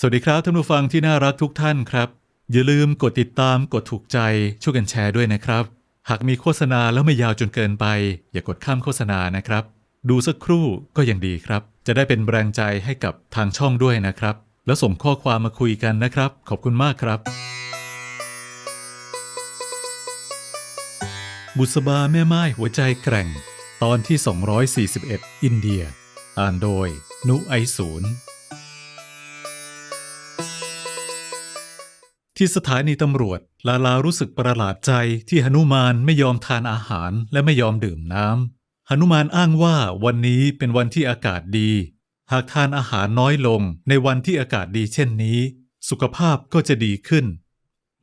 สวัสดีครับท่านผู้ฟังที่น่ารักทุกท่านครับ อย่าลืมกดติดตามกดถูกใจช่วยกันแชร์ด้วยนะครับ หากมีโฆษณาแล้วไม่ยาวจนเกินไป อย่ากดข้ามโฆษณานะครับ ดูสักครู่ก็ยังดีครับ จะได้เป็นแรงใจให้กับทางช่องด้วยนะครับ แล้วส่งข้อความมาคุยกันนะครับ ขอบคุณมากครับ บุษบาแม่ไม้หัวใจแกร่ง ตอนที่ 241 อินเดีย อ่านโดย นุไอศูนย์ ที่สถานีตำรวจ ลาลารู้สึกประหลาดใจที่หนุมานไม่ยอมทานอาหารและไม่ยอมดื่มน้ำหนุมานอ้างว่าวันนี้เป็นวันที่อากาศดี หากทานอาหารน้อยลงในวันที่อากาศดีเช่นนี้ สุขภาพก็จะดีขึ้น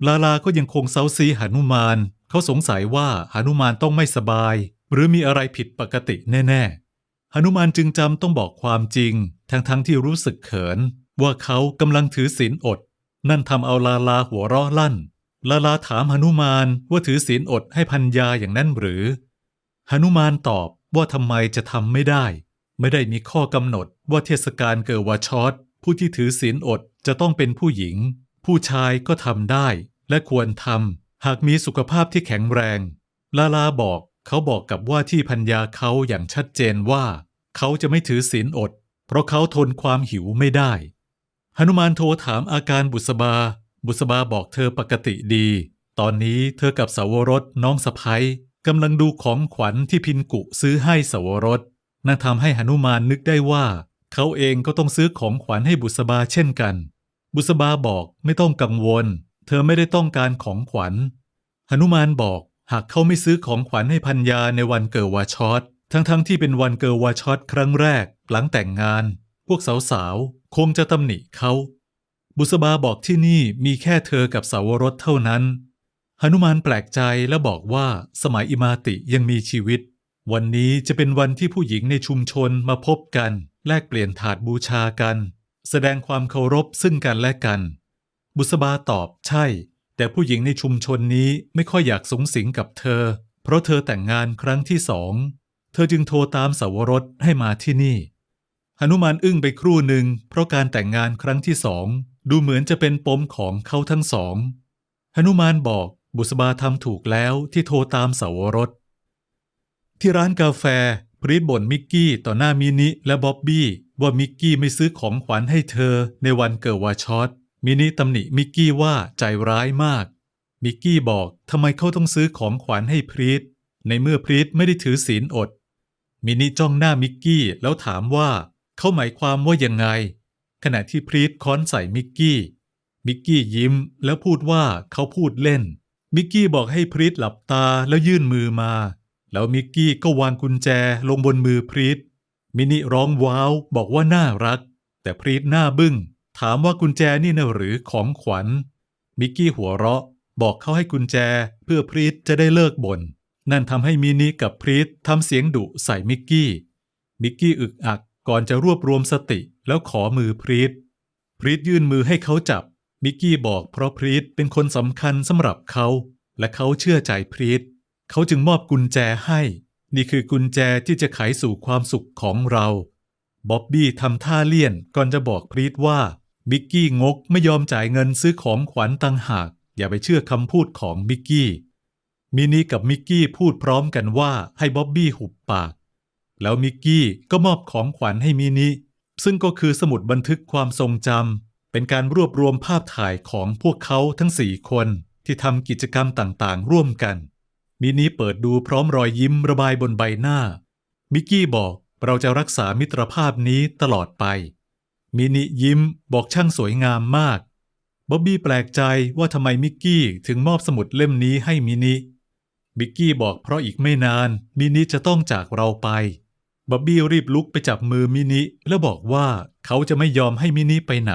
ลาลาก็ยังคงเซาซีหนุมาน เขาสงสัยว่าหนุมานต้องไม่สบาย หรือมีอะไรผิดปกติแน่ๆหนุมานจึงจำต้องบอกความจริง ทั้งๆทที่รู้สึกเขิน ว่าเขากำลังถือศีลอด นั่นทำเอาลาลาหัวเราะลั่น ลาลาถามหนุมานว่าถือศีลอดให้พันยาอย่างนั้นหรือหนุมานตอบว่าทำไมจะทำไม่ได้ ไม่ได้มีข้อกำหนดว่าเทศกาลเกิดวาชอตผู้ที่ถือศีลอดจะต้องเป็นผู้หญิง ผู้ชายก็ทำได้ และควรทำหากมีสุขภาพที่แข็งแรง ลาลาบอกเขาบอกกับว่าที่พันยาเขาอย่างชัดเจนว่า เขาจะไม่ถือศีลอด เพราะเขาทนความหิวไม่ได้ หนุมานโทรถามอาการบุษบา บุษบาบอกเธอปกติดี ตอนนี้เธอกับสาวรสน้องสะพ้ยกำลังดูของขวัญที่พินกุซื้อให้สาวรสนั่นทำให้หนุมานนึกได้ว่า เขาเองก็ต้องซื้อของขวัญให้บุษบาเช่นกัน บุษบาบอกไม่ต้องกังวล เธอไม่ได้ต้องการของขวัญหนุมานบอกหากเขาไม่ซื้อของขวัญให้พันยาในวันเกิดวาชอตทั้งๆทที่เป็นวันเกิดวาชอตครั้งแรกหลังแต่งงาน พวกสาวๆ คงจะตำหนิเขา บุษบาบอกที่นี่มีแค่เธอกับสาวรสเท่านั้นหนุมานแปลกใจและบอกว่าสมัยอิมาติยังมีชีวิต วันนี้จะเป็นวันที่ผู้หญิงในชุมชนมาพบกัน แลกเปลี่ยนถาดบูชากัน แสดงความเคารพซึ่งกันและกัน บุษบาตอบใช่ แต่ผู้หญิงในชุมชนนี้ไม่ค่อยอยากสงสิงกับเธอ เพราะเธอแต่งงานครั้งที่สอง เธอจึงโทรตามสาวรสให้มาที่นี่ หนุมานอึ้งไปครู่หนึ่งเพราะการแต่งงานครั้งที่สองดูเหมือนจะเป็นปมของเขาทั้งสองหนุมานบอกบุษบาทำถูกแล้วที่โทรตามเสาวรส ที่ร้านกาแฟพรีดบ่นมิกกี้ต่อหน้ามินิและบ๊อบบี้ว่ามิกกี้ไม่ซื้อของขวัญให้เธอในวันเกิดวาชอตมินิตำหนิมิกกี้ว่าใจร้ายมาก มิกกี้บอกทำไมเขาต้องซื้อของขวัญให้พรีดในเมื่อพรีดไม่ได้ถือศีลอด มินิจ้องหน้ามิกกี้แล้วถามว่า เขาหมายความว่ายังไง ขณะที่พรีดค้อนใส่มิกกี้ มิกกี้ยิ้มแล้วพูดว่าเขาพูดเล่น มิกกี้บอกให้พรีดหลับตาแล้วยื่นมือมา แล้วมิกกี้ก็วางกุญแจลงบนมือพรีดมินิร้องว้าวบอกว่าน่ารัก แต่พรีดหน้าบึ้ง ถามว่ากุญแจนี่นะหรือของขวัญ มิกกี้หัวเราะ บอกเขาให้กุญแจเพื่อพรีดจะได้เลิกบน่นนั่นทำให้มินิกับพรีดทำเสียงดุใส่มิกกี้ มิกกี้อึกอัก ก่อนจะรวบรวมสติแล้วขอมือพรีตพรีตยื่นมือให้เขาจับ มิกกี้บอกเพราะพรีตเป็นคนสำคัญสำหรับเขา และเขาเชื่อใจพรีตเขาจึงมอบกุญแจให้ นี่คือกุญแจที่จะไขสู่ความสุขของเราบ๊อบบี้ทำท่าเลี่ยนก่อนจะบอกพรีตว่ามิกกี้งกไม่ยอมจ่ายเงินซื้อของขวัญต่างหาก อย่าไปเชื่อคำพูดของมิกกี้มินี่กับมิกกี้พูดพร้อมกันว่าให้บ๊อบบี้หุบปาก แล้วมิกกี้ก็มอบของขวัญให้มินิ ซึ่งก็คือสมุดบันทึกความทรงจำเป็นการรวบรวมภาพถ่ายของพวกเขาทั้งสี่คนที่ทำกิจกรรมต่างๆ ร่วมกัน มินิเปิดดูพร้อมรอยยิ้มระบายบนใบหน้า มิกกี้บอกเราจะรักษามิตรภาพนี้ตลอดไป มินิยิ้มบอกช่างสวยงามมากบ๊อบบี้แปลกใจว่าทำไมมิกกี้ถึงมอบสมุดเล่มนี้ให้มินิมิกกี้บอกเพราะอีกไม่นานมินิจะต้องจากเราไป บ๊อบบี้รีบลุกไปจับมือมินิแล้วบอกว่าเขาจะไม่ยอมให้มินิไปไหน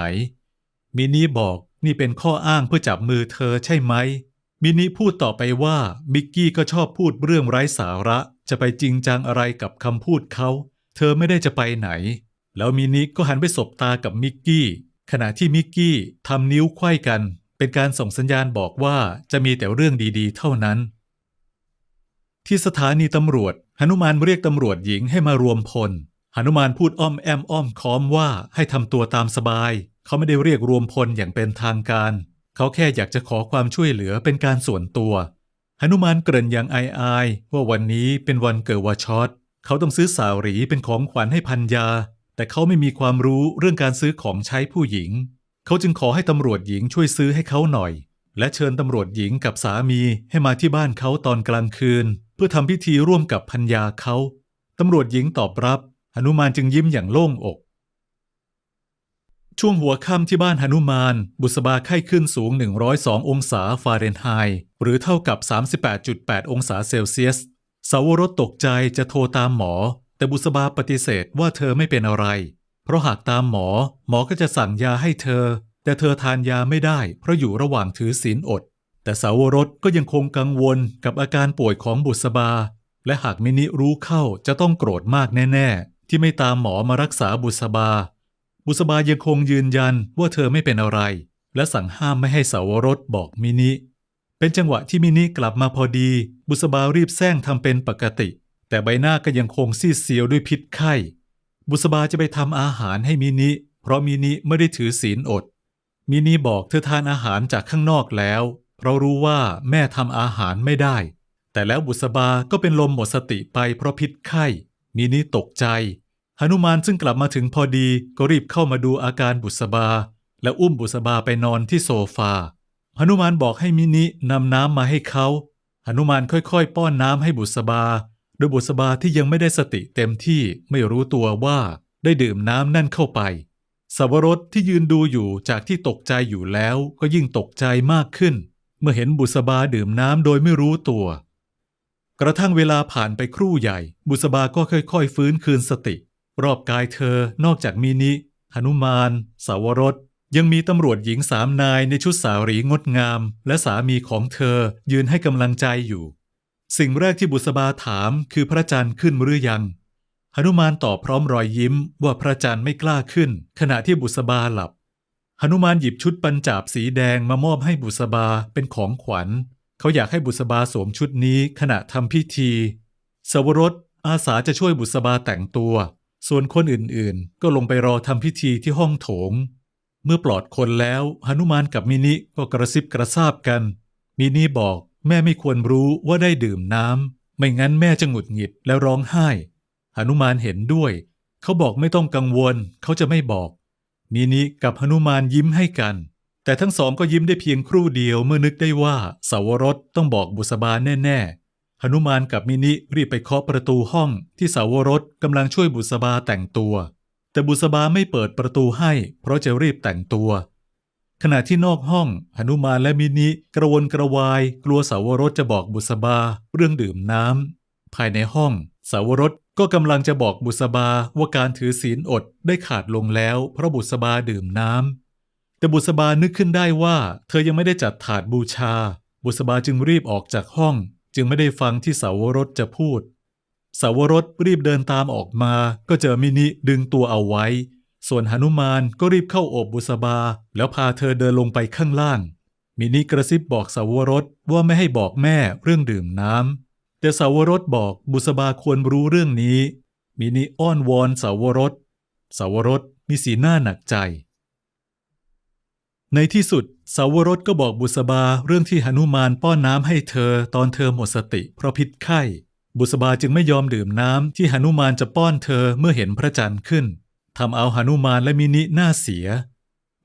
มินิบอกนี่เป็นข้ออ้างเพื่อจับมือเธอใช่ไหม มินิพูดต่อไปว่ามิกกี้ก็ชอบพูดเรื่องไร้สาระจะไปจริงจังอะไรกับคำพูดเขา เธอไม่ได้จะไปไหน แล้วมินิก็หันไปสบตากับมิกกี้ ขณะที่มิกกี้ทำนิ้วไขว้กัน เป็นการส่งสัญญาณบอกว่าจะมีแต่เรื่องดีๆ เท่านั้น ที่สถานีตำรวจ หนุมานเรียกตำรวจหญิงให้มารวมพลหนุมานพูดอ้อมแอมอ้อมค้อมว่าให้ทำตัวตามสบาย เขาไม่ได้เรียกรวมพลอย่างเป็นทางการ เขาแค่อยากจะขอความช่วยเหลือเป็นการส่วนตัวหนุมานเกริ่นอย่างอายๆว่าวันนี้เป็นวันเกิดวชอตเขาต้องซื้อสาวหรีเป็นของขวัญให้พันยา แต่เขาไม่มีความรู้เรื่องการซื้อของใช้ผู้หญิง เขาจึงขอให้ตำรวจหญิงช่วยซื้อให้เขาหน่อย และเชิญตำรวจหญิงกับสามีให้มาที่บ้านเขาตอนกลางคืน เพื่อทำพิธีร่วมกับพันยาเขาตำรวจหญิงตอบรับหนุมานจึงยิ้มอย่างโล่งอก ช่วงหัวค่ำที่บ้านหนุมาน บุษบาไข้ขึ้นสูง 102 องศาฟาเรนไฮต์หรือเท่ากับ 38.8 องศาเซลเซียส สาวรสตกใจจะโทรตามหมอ แต่บุษบาปฏิเสธว่าเธอไม่เป็นอะไร เพราะหากตามหมอ หมอก็จะสั่งยาให้เธอ แต่เธอทานยาไม่ได้เพราะอยู่ระหว่างถือศีลอด แต่สาวรสก็ยังคงกังวลกับอาการป่วยของบุษบา และหากมินิรู้เข้าจะต้องโกรธมากแน่ๆ ที่ไม่ตามหมอมารักษาบุษบา บุษบายังคงยืนยันว่าเธอไม่เป็นอะไร และสั่งห้ามไม่ให้สาวรสบอกมินิ เป็นจังหวะที่มินิกลับมาพอดี บุษบารีบแซงทำเป็นปกติ แต่ใบหน้าก็ยังคงซีดเซียวด้วยพิษไข้ บุษบาจะไปทำอาหารให้มินิ เพราะมินิไม่ได้ถือศีลอด มินิบอกเธอทานอาหารจากข้างนอกแล้ว เรารู้ว่าแม่ทำอาหารไม่ได้ แต่แล้วบุษบาก็เป็นลมหมดสติไปเพราะพิษไข้ มินิตกใจหนุมานซึ่งกลับมาถึงพอดีก็รีบเข้ามาดูอาการบุษบา และอุ้มบุษบาไปนอนที่โซฟาหนุมานบอกให้มินินำน้ำมาให้เขาหนุมานค่อยๆ ป้อนน้ำให้บุษบา โดยบุษบาที่ยังไม่ได้สติเต็มที่ไม่รู้ตัวว่าได้ดื่มน้ำนั่นเข้าไป สวรสที่ยืนดูอยู่จากที่ตกใจอยู่แล้วก็ยิ่งตกใจมากขึ้น เมื่อเห็นบุษบาดื่มน้ำโดยไม่รู้ตัว กระทั่งเวลาผ่านไปครู่ใหญ่ บุษบาก็ค่อยๆ ฟื้นคืนสติ รอบกายเธอนอกจากมินิหนุมาน สาวรส ยังมีตำรวจหญิงสามนายในชุดสาวรีงดงาม และสามีของเธอยืนให้กำลังใจอยู่ สิ่งแรกที่บุษบาถามคือพระจันทร์ขึ้นหรือยัง หนุมานตอบพร้อมรอยยิ้มว่าพระจันทร์ไม่กล้าขึ้น ขณะที่บุษบาหลับหนุมานหยิบชุดปัญจาบสีแดงมามอบให้บุษบาเป็นของขวัญ เขาอยากให้บุษบาสวมชุดนี้ขณะทำพิธีสวรสอาสาจะช่วยบุษบาแต่งตัว ส่วนคนอื่นๆ ก็ลงไปรอทำพิธีที่ห้องโถง เมื่อปลอดคนแล้วหนุมานกับมินิก็กระซิบกระซาบกัน มินิบอกแม่ไม่ควรรู้ว่าได้ดื่มน้ำไม่งั้นแม่จะหงุดหงิดและร้องไห้ หนุมานเห็นด้วย เขาบอกไม่ต้องกังวล เขาจะไม่บอก มินิกับหนุมานยิ้มให้กัน แต่ทั้งสองก็ยิ้มได้เพียงครู่เดียวเมื่อนึกได้ว่าสาวรสต้องบอกบุษบาแน่ๆหนุมานกับมินิรีบไปเคาะประตูห้องที่สาวรสกำลังช่วยบุษบาแต่งตัว แต่บุษบาไม่เปิดประตูให้ เพราะจะรีบแต่งตัวขณะที่นอกห้องหนุมานและมินิกระวนกระวาย กลัวสาวรสจะบอกบุษบาเรื่องดื่มน้ำภายในห้อง สาวรสก็กำลังจะบอกบุษบาว่าการถือศีลอดได้ขาดลงแล้ว เพราะบุษบาดื่มน้ำแต่บุษบานึกขึ้นได้ว่า เธอยังไม่ได้จัดถาดบูชา บุษบาจึงรีบออกจากห้อง จึงไม่ได้ฟังที่สาวรสจะพูด สาวรสรีบเดินตามออกมา ก็เจอมินิดึงตัวเอาไว้ ส่วนหนุมานก็รีบเข้าโอบบุษบา แล้วพาเธอเดินลงไปข้างล่าง มินิกระซิบบอกสาวรสว่าไม่ให้บอกแม่เรื่องดื่มน้ำ แต่สาวรสบอกบุษบาควรรู้เรื่องนี้ มินิอ้อนวอนสาวรสสาวรสมีสีหน้าหนักใจ ในที่สุดสาวรสก็บอกบุษบาเรื่องที่หนุมานป้อนน้ำให้เธอตอนเธอหมดสติเพราะพิษไข้ บุษบาจึงไม่ยอมดื่มน้ำที่หนุมานจะป้อนเธอเมื่อเห็นพระจันทร์ขึ้นทำเอาหนุมานและมินิหน้าเสีย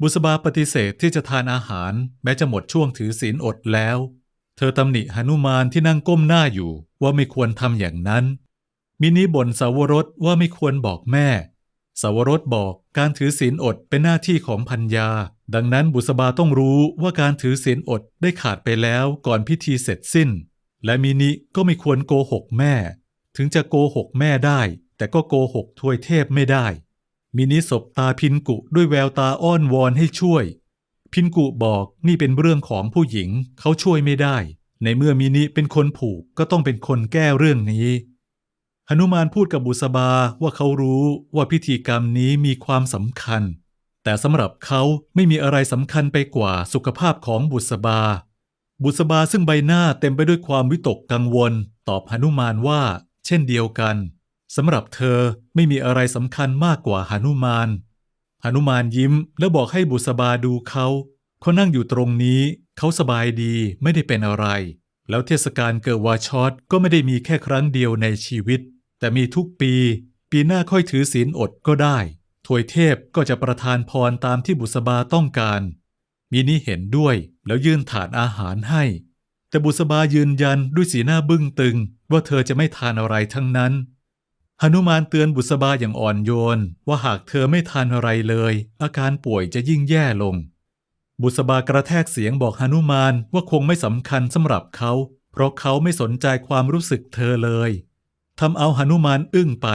บุษบาปฏิเสธที่จะทานอาหาร แม้จะหมดช่วงถือศีลอดแล้ว เธอตำหนิหนุมานที่นั่งก้มหน้าอยู่ว่าไม่ควรทำอย่างนั้น มินิบ่นสาวรสว่าไม่ควรบอกแม่ สาวรสบอกการถือศีลอดเป็นหน้าที่ของพัญญา ดังนั้นบุษบาต้องรู้ว่าการถือศีลอดได้ขาดไปแล้วก่อนพิธีเสร็จสิ้น และมินิก็ไม่ควรโกหกแม่ ถึงจะโกหกแม่ได้ แต่ก็โกหกทวยเทพไม่ได้ มินิสบตาพินกุด้วยแววตาอ้อนวอนให้ช่วย พินกุบอกนี่เป็นเรื่องของผู้หญิงเขาช่วยไม่ได้ ในเมื่อมินิเป็นคนผูกก็ต้องเป็นคนแก้เรื่องนี้หนุมานพูดกับบุษบาว่าเขารู้ว่าพิธีกรรมนี้มีความสำคัญ แต่สำหรับเขาไม่มีอะไรสำคัญไปกว่าสุขภาพของบุษบา บุษบาซึ่งใบหน้าเต็มไปด้วยความวิตกกังวล ตอบหนุมานว่า เช่นเดียวกันสำหรับเธอไม่มีอะไรสำคัญมากกว่าหนุมาน หนุมานยิ้มแล้วบอกให้บุษบาดูเขาเขานั่งอยู่ตรงนี้ เขาสบายดีไม่ได้เป็นอะไร แล้วเทศกาลเกิดวาชอตก็ไม่ได้มีแค่ครั้งเดียวในชีวิต แต่มีทุกปี ปีหน้าค่อยถือศีลอดก็ได้ถวยเทพก็จะประทานพรตามที่บุษบาต้องการมินิเห็นด้วยแล้วยื่นถาดอาหารให้ แต่บุษบายืนยันด้วยสีหน้าบึ้งตึง ว่าเธอจะไม่ทานอะไรทั้งนั้น หนุมานเตือนบุษบาอย่างอ่อนโยน ว่าหากเธอไม่ทานอะไรเลย อาการป่วยจะยิ่งแย่ลง บุษบากระแทกเสียงบอกหนุมานว่าคงไม่สำคัญสำหรับเขา เพราะเขาไม่สนใจความรู้สึกเธอเลยทำเอาหนุมานอึ้งไป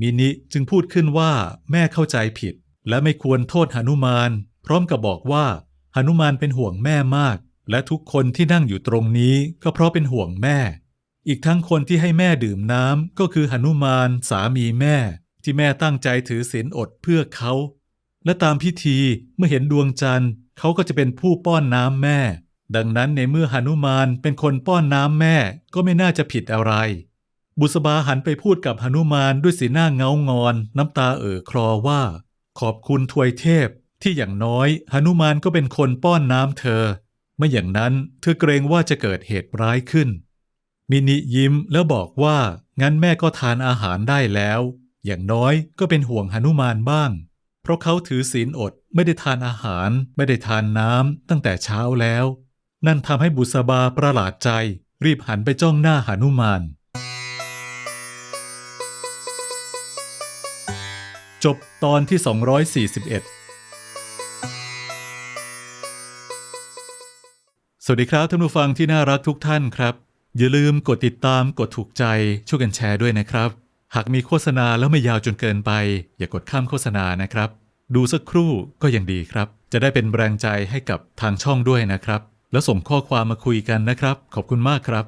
มินิจึงพูดขึ้นว่าแม่เข้าใจผิด และไม่ควรโทษหนุมาน พร้อมกับบอกว่าหนุมานเป็นห่วงแม่มาก และทุกคนที่นั่งอยู่ตรงนี้ก็เพราะเป็นห่วงแม่ อีกทั้งคนที่ให้แม่ดื่มน้ำก็คือหนุมานสามีแม่ ที่แม่ตั้งใจถือศีลอดเพื่อเขา และตามพิธีเมื่อเห็นดวงจันทร์เขาก็จะเป็นผู้ป้อนน้ำแม่ ดังนั้นในเมื่อหนุมานเป็นคนป้อนน้ำแม่ก็ไม่น่าจะผิดอะไร บุษบาหันไปพูดกับหนุมานด้วยสีหน้าเงางอน น้ำตาเอ่อคลอว่า ขอบคุณทวยเทพ ที่อย่างน้อยหนุมานก็เป็นคนป้อนน้ำเธอไม่อย่างนั้นเธอเกรงว่าจะเกิดเหตุร้ายขึ้น มินิยิ้มแล้วบอกว่า งั้นแม่ก็ทานอาหารได้แล้ว อย่างน้อยก็เป็นห่วงหนุมานบ้าง เพราะเขาถือศีลอดไม่ได้ทานอาหาร ไม่ได้ทานน้ำตั้งแต่เช้าแล้ว นั่นทำให้บุษบาประหลาดใจ รีบหันไปจ้องหน้าหนุมานจบตอนที่ 241สวัสดีครับท่านผู้ฟังที่น่ารักทุกท่านครับ อย่าลืมกดติดตามกดถูกใจช่วยกันแชร์ด้วยนะครับ หากมีโฆษณาแล้วไม่ยาวจนเกินไป อย่ากดข้ามโฆษณานะครับ ดูสักครู่ก็ยังดีครับ จะได้เป็นแรงใจให้กับทางช่องด้วยนะครับ แล้วส่งข้อความมาคุยกันนะครับ ขอบคุณมากครับ